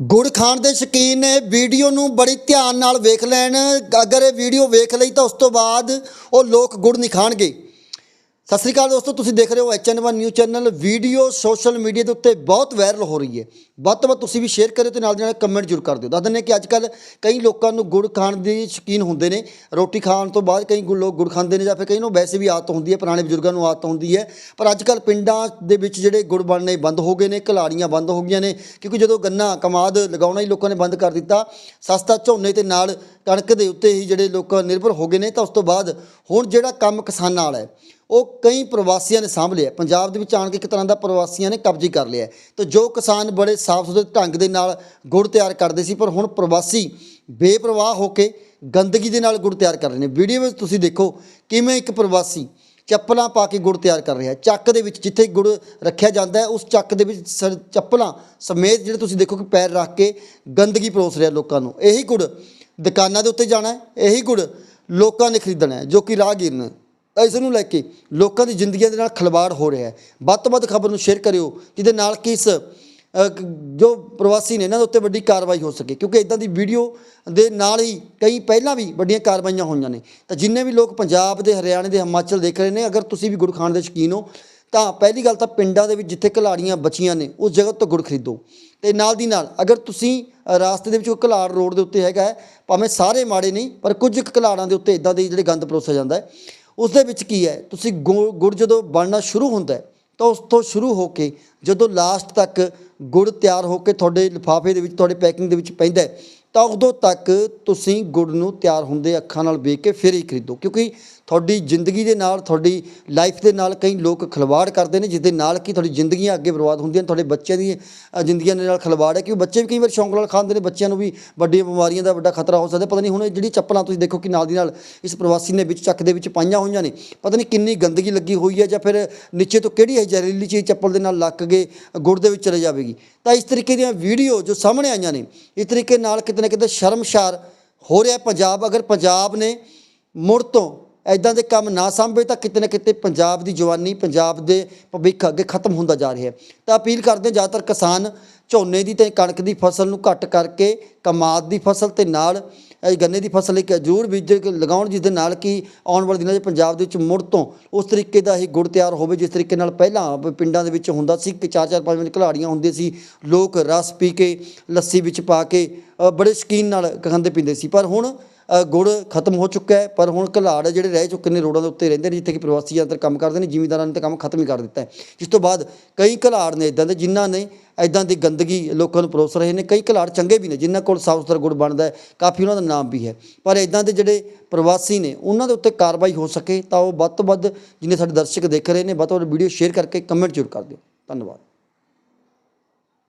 ਗੁੜ ਖਾਣ ਦੇ ਸ਼ੌਕੀਨ ਨੇ ਵੀਡੀਓ ਨੂੰ ਬੜੀ ਧਿਆਨ ਨਾਲ ਵੇਖ ਲੈਣ। ਅਗਰ ਇਹ ਵੀਡੀਓ ਵੇਖ ਲਈ ਤਾਂ ਉਸ ਤੋਂ ਬਾਅਦ ਉਹ ਲੋਕ ਗੁੜ ਨਹੀਂ ਖਾਣਗੇ। ਸਤਿ ਸ੍ਰੀ ਅਕਾਲ ਦੋਸਤੋ, ਤੁਸੀਂ ਦੇਖ ਰਹੇ ਹੋ ਐਚਐਨ1 new channel video social media ਦੇ ਉੱਤੇ ਬਹੁਤ ਵਾਇਰਲ ਹੋ ਰਹੀ ਹੈ। ਵੱਧ ਤੋਂ ਵੱਧ ਤੁਸੀਂ ਵੀ ਸ਼ੇਅਰ ਕਰਿਓ ਤੇ ਨਾਲ ਦੀ ਨਾਲ ਕਮੈਂਟ ਜ਼ਰੂਰ ਕਰ ਦਿਓ। ਦੱਸ ਦਿੰਦੇ ਕਿ ਅੱਜ ਕੱਲ ਕਈ ਲੋਕਾਂ ਨੂੰ ਗੁੜ ਖਾਣ ਦੇ ਸ਼ੌਕੀਨ ਹੁੰਦੇ ਨੇ। ਰੋਟੀ ਖਾਣ ਤੋਂ ਬਾਅਦ ਕਈ ਗੁ- ਲੋਕ ਗੁੜ ਖਾਂਦੇ ਨੇ ਜਾਂ ਫਿਰ ਕਈ ਨੂੰ ਵੈਸੇ ਵੀ ਆਦਤ ਹੁੰਦੀ ਹੈ, ਪੁਰਾਣੇ ਬਜ਼ੁਰਗਾਂ ਨੂੰ ਆਦਤ ਹੁੰਦੀ ਹੈ। ਪਰ ਅੱਜ ਕੱਲ ਪਿੰਡਾਂ ਦੇ ਵਿੱਚ ਜਿਹੜੇ ਗੁੜ ਬਣਨੇ ਬੰਦ ਹੋ ਗਏ ਨੇ ਕਲਾੜੀਆਂ ਬੰਦ ਹੋ ਗਈਆਂ ਨੇ। ਕਿਉਂਕਿ ਜਦੋਂ ਗੰਨਾ ਕਮਾਦ ਲਗਾਉਣਾ ਹੀ ਲੋਕਾਂ ਨੇ ਬੰਦ ਕਰ ਦਿੱਤਾ, ਸਸਤਾ ਝੋਨੇ ਤੇ ਨਾਲ ਕਣਕ ਦੇ ਉੱਤੇ ਹੀ ਜਿਹੜੇ ਲੋਕ ਨਿਰਭਰ ਹੋ ਗਏ ਨੇ, ਤਾਂ ਉਸ ਤੋਂ ਬਾਅਦ ਹੁਣ ਜਿਹੜਾ ਕੰਮ ਕਿਸਾਨਾਂ ਵਾਲਾ ਹੈ ਉਹ ਕਈ ਪ੍ਰਵਾਸੀਆਂ ਨੇ ਸਾਂਭ ਲਿਆ। ਪੰਜਾਬ ਦੇ ਵਿੱਚ ਆਣ ਕੇ ਇੱਕ ਤਰ੍ਹਾਂ ਦਾ ਪ੍ਰਵਾਸੀਆਂ ਨੇ ਕਬਜ਼ੇ ਕਰ ਲਿਆ। ਹੈ। ਤੇ ਜੋ ਕਿਸਾਨ ਬੜੇ ਸਾਫ਼ ਸੁਥਰੇ ਢੰਗ ਦੇ ਨਾਲ ਗੁੜ ਤਿਆਰ ਕਰਦੇ ਸੀ, ਪਰ ਹੁਣ ਪ੍ਰਵਾਸੀ ਬੇਪਰਵਾਹ ਹੋ ਕੇ ਗੰਦਗੀ ਦੇ ਨਾਲ ਗੁੜ ਤਿਆਰ ਕਰ ਰਹੇ ਨੇ। ਵੀਡੀਓ ਵਿੱਚ ਤੁਸੀਂ ਦੇਖੋ ਕਿਵੇਂ ਇੱਕ ਪ੍ਰਵਾਸੀ ਚੱਪਲਾਂ ਪਾ ਕੇ ਗੁੜ ਤਿਆਰ ਕਰ ਰਿਹਾ। ਚੱਕ ਦੇ ਵਿੱਚ ਜਿੱਥੇ ਗੁੜ ਰੱਖਿਆ ਜਾਂਦਾ ਹੈ, ਉਸ ਚੱਕ ਦੇ ਵਿੱਚ ਸ- ਚੱਪਲਾਂ ਸਮੇਤ ਜਿਹੜੇ ਤੁਸੀਂ ਦੇਖੋ ਕਿ ਪੈਰ ਰੱਖ ਕੇ ਗੰਦਗੀ ਪਰੋਸ ਰਿਹਾ ਲੋਕਾਂ ਨੂੰ। ਇਹੀ ਗੁੜ ਦੁਕਾਨਾਂ ਦੇ ਉੱਤੇ ਜਾਣਾ ਹੈ, ਇਹੀ ਗੁੜ ਲੋਕਾਂ ਨੇ ਖਰੀਦਣਾ ਹੈ, ਜੋ ਕਿ ਰਾਹਗੀਰ ਨੇ। ਇਸ ਨੂੰ ਲੈ ਕੇ ਲੋਕਾਂ ਦੀ ਜ਼ਿੰਦਗੀਆਂ ਦੇ ਨਾਲ ਖਿਲਵਾੜ ਹੋ ਰਿਹਾ ਹੈ। ਵੱਧ ਤੋਂ ਵੱਧ ਖਬਰ ਨੂੰ ਸ਼ੇਅਰ ਕਰਿਓ ਜਿਹਦੇ ਨਾਲ ਕਿ ਇਸ ਜੋ ਪ੍ਰਵਾਸੀ ਨੇ ਇਹਨਾਂ ਦੇ ਉੱਤੇ ਵੱਡੀ ਕਾਰਵਾਈ ਹੋ ਸਕੇ। ਕਿਉਂਕਿ ਇਦਾਂ ਦੀ ਵੀਡੀਓ ਦੇ ਨਾਲ ਹੀ ਕਈ ਪਹਿਲਾਂ ਵੀ ਵੱਡੀਆਂ ਕਾਰਵਾਈਆਂ ਹੋਈਆਂ ਨੇ। ਤਾਂ ਜਿੰਨੇ ਵੀ ਲੋਕ ਪੰਜਾਬ ਦੇ ਹਰਿਆਣੇ ਦੇ ਹਿਮਾਚਲ ਦੇਖ ਰਹੇ ਨੇ ਅਗਰ ਤੁਸੀਂ ਵੀ ਗੁੜ ਖਾਣ ਦੇ ਸ਼ੌਕੀਨ ਹੋ ਤਾਂ ਪਹਿਲੀ ਗੱਲ ਤਾਂ ਪਿੰਡਾਂ ਦੇ ਵਿੱਚ ਜਿੱਥੇ ਘਲਾੜੀਆਂ ਬਚੀਆਂ ਨੇ ਉਸ ਜਗ੍ਹਾ ਤੋਂ ਗੁੜ ਖਰੀਦੋ। ਤੇ ਨਾਲ ਦੀ ਨਾਲ ਅਗਰ ਤੁਸੀਂ ਅ, ਰਾਸਤੇ ਦੇ ਵਿੱਚ ਕੋਈ ਘਲਾੜ ਰੋਡ ਦੇ ਉੱਤੇ ਹੈਗਾ ਹੈ, ਭਾਵੇਂ ਸਾਰੇ ਮਾੜੇ ਨਹੀਂ ਪਰ ਕੁਝ ਕੁ ਘਲਾੜਾਂ ਦੇ ਉੱਤੇ ਇਦਾਂ ਦੇ ਜਿਹੜੇ ਗੰਦ ਪਰੋਸਿਆ ਜਾਂਦਾ ਹੈ ਉਸ ਦੇ ਵਿੱਚ ਕੀ ਹੈ? ਤੁਸੀਂ ਗੁ- ਗੁੜ ਜਦੋਂ ਬਣਨਾ ਸ਼ੁਰੂ ਹੁੰਦਾ ਤਾਂ ਉਸ ਤੋਂ ਸ਼ੁਰੂ ਹੋ ਕੇ ਜਦੋਂ ਲਾਸਟ ਤੱਕ ਗੁੜ ਤਿਆਰ ਹੋ ਕੇ ਤੁਹਾਡੇ ਲਿਫਾਫੇ ਦੇ ਵਿੱਚ, ਤੁਹਾਡੇ ਪੈਕਿੰਗ ਦੇ ਵਿੱਚ ਪੈਂਦਾ ਤਾਂ ਉਦੋਂ ਤੱਕ ਤੁਸੀਂ ਗੁੜ ਨੂੰ ਤਿਆਰ ਹੁੰਦੇ ਅੱਖਾਂ ਨਾਲ ਵੇਖ ਕੇ ਫਿਰ ਹੀ ਖਰੀਦੋ, ਕਿਉਂਕਿ ਤੁਹਾਡੀ ਜ਼ਿੰਦਗੀ ਦੇ ਨਾਲ, ਤੁਹਾਡੀ ਲਾਈਫ ਦੇ ਨਾਲ ਕਈ ਲੋਕ ਖਿਲਵਾੜ ਕਰਦੇ ਨੇ ਜਿਸ ਦੇ ਨਾਲ ਕਿ ਤੁਹਾਡੀ ਜ਼ਿੰਦਗੀਆਂ ਅੱਗੇ ਬਰਬਾਦ ਹੁੰਦੀਆਂ ਨੇ, ਤੁਹਾਡੇ ਬੱਚਿਆਂ ਦੀ ਜ਼ਿੰਦਗੀਆਂ ਦੇ ਨਾਲ ਖਿਲਵਾੜ ਹੈ, ਕਿਉਂਕਿ ਬੱਚੇ ਵੀ ਕਈ ਵਾਰ ਸ਼ੌਂਕ ਨਾਲ ਖਾਂਦੇ ਨੇ, ਬੱਚਿਆਂ ਨੂੰ ਵੀ ਵੱਡੀਆਂ ਬਿਮਾਰੀਆਂ ਦਾ ਵੱਡਾ ਖਤਰਾ ਹੋ ਸਕਦਾ, ਪਤਾ ਨਹੀਂ ਹੁਣ ਇਹ ਜਿਹੜੀ ਚੱਪਲਾਂ ਤੁਸੀਂ ਦੇਖੋ ਕਿ ਨਾਲ ਦੀ ਨਾਲ ਇਸ ਪ੍ਰਵਾਸੀ ਨੇ ਵਿੱਚ ਚੱਕ ਦੇ ਵਿੱਚ ਪਾਈਆਂ ਹੋਈਆਂ ਨੇ, ਪਤਾ ਨਹੀਂ ਕਿੰਨੀ ਗੰਦਗੀ ਲੱਗੀ ਹੋਈ ਹੈ ਜਾਂ ਫਿਰ ਨੀਚੇ ਤੋਂ ਕਿਹੜੀ ਹੈ ਜ਼ਹਿਰੀਲੀ ਚੀਜ਼ ਚੱਪਲ ਦੇ ਨਾਲ ਲੱਗ ਕੇ ਗੁੜ ਦੇ ਵਿੱਚ ਚਲੇ ਜਾਵੇਗੀ। ਤਾਂ ਇਸ ਤਰੀਕੇ ਦੀਆਂ ਵੀਡੀਓ ਜੋ ਸਾਹਮਣੇ ਆਈਆਂ ਨੇ, ਇਸ ਤਰੀਕੇ ਨਾਲ ਕਿਤੇ ਨਾ ਕਿਤੇ ਸ਼ਰਮਸ਼ਾਰ ਹੋ ਰਿਹਾ ਪੰਜਾਬ, ਅਗਰ ਪੰਜਾਬ ਨੇ ਮੁੜ ਤੋਂ ਐਦਾਂ ਦੇ ਕੰਮ ਨਾ ਸੰਭੇ ਤਾਂ ਕਿਤੇ ਨਾ ਕਿਤੇ ਪੰਜਾਬ ਦੀ ਜਵਾਨੀ, ਪੰਜਾਬ ਦੇ ਭਵਿੱਖ ਅੱਗੇ ਖਤਮ ਹੁੰਦਾ ਜਾ ਰਿਹਾ ਹੈ। ਤਾਂ ਅਪੀਲ ਕਰਦੇ ਜ਼ਿਆਦਾਤਰ ਕਿਸਾਨ ਝੋਨੇ ਦੀ ਤੇ ਕਣਕ ਦੀ ਫਸਲ ਨੂੰ ਘੱਟ ਕਰਕੇ ਕਮਾਦ ਦੀ ਫਸਲ ਤੇ ਨਾਲ ਗੰਨੇ ਦੀ ਫਸਲ ਇੱਕ ਜ਼ਰੂਰ ਬੀਜ ਲਗਾਉਣ, ਜਿਸ ਦੇ ਨਾਲ ਕਿ ਆਉਣ ਵਾਲੇ ਦਿਨਾਂ 'ਚ ਪੰਜਾਬ ਦੇ ਵਿੱਚ ਮੁੜ ਤੋਂ ਉਸ ਤਰੀਕੇ ਦਾ ਹੀ ਗੁੜ ਤਿਆਰ ਹੋਵੇ, ਜਿਸ ਤਰੀਕੇ ਨਾਲ ਪਹਿਲਾਂ ਪਿੰਡਾਂ ਦੇ ਵਿੱਚ ਹੁੰਦਾ ਸੀ ਕਿ ਚਾਰ ਚਾਰ ਪੰਜ ਪੰਜ ਘਲਾੜੀਆਂ ਹੁੰਦੀਆਂ ਸੀ, ਲੋਕ ਰਸ ਪੀ ਕੇ, ਲੱਸੀ ਵਿੱਚ ਪਾ ਕੇ ਬੜੇ ਸ਼ੌਕੀਨ ਨਾਲ ਖਾਂਦੇ ਪੀਂਦੇ ਸੀ। ਪਰ ਹੁਣ ਗੁੜ ਖਤਮ ਹੋ ਚੁੱਕਾ ਹੈ, ਪਰ ਹੁਣ ਘਲਾੜ ਜਿਹੜੇ ਰਹਿ ਚੁੱਕੇ ਨੇ ਰੋਡਾਂ ਦੇ ਉੱਤੇ ਰਹਿੰਦੇ ਨੇ, ਜਿੱਥੇ ਕਿ ਪ੍ਰਵਾਸੀ ਜ਼ਿਆਦਾਤਰ ਕੰਮ ਕਰਦੇ ਨੇ, ਜ਼ਿਮੀਂਦਾਰਾਂ ਨੇ ਤਾਂ ਕੰਮ ਖਤਮ ਹੀ ਕਰ ਦਿੱਤਾ ਹੈ। ਜਿਸ ਤੋਂ ਬਾਅਦ ਕਈ ਘਲਾੜ ਨੇ ਇਦਾਂ ਦੇ, ਜਿਨ੍ਹਾਂ ਨੇ ਇਦਾਂ ਦੀ ਗੰਦਗੀ ਲੋਕਾਂ ਨੂੰ ਪਰੋਸ ਰਹੇ ਨੇ, ਕਈ ਘਲਾੜ ਚੰਗੇ ਵੀ ਨੇ, ਜਿਨ੍ਹਾਂ ਕੋਲ ਸਾਫ਼ ਸੁਥਰਾ ਗੁੜ ਬਣਦਾ ਹੈ, ਕਾਫੀ ਉਹਨਾਂ ਦਾ ਨਾਮ ਵੀ ਹੈ। ਪਰ ਇਦਾਂ ਦੇ ਜਿਹੜੇ ਪ੍ਰਵਾਸੀ ਨੇ, ਉਹਨਾਂ ਦੇ ਉੱਤੇ ਕਾਰਵਾਈ ਹੋ ਸਕੇ ਤਾਂ ਉਹ ਵੱਧ ਤੋਂ ਵੱਧ ਜਿੰਨੇ ਸਾਡੇ ਦਰਸ਼ਕ ਦੇਖ ਰਹੇ ਨੇ, ਵੱਧ ਤੋਂ ਵੱਧ ਵੀਡੀਓ ਸ਼ੇਅਰ ਕਰਕੇ ਕਮੈਂਟ ਜ਼ਰੂਰ ਕਰ ਦਿਓ। ਧੰਨਵਾਦ।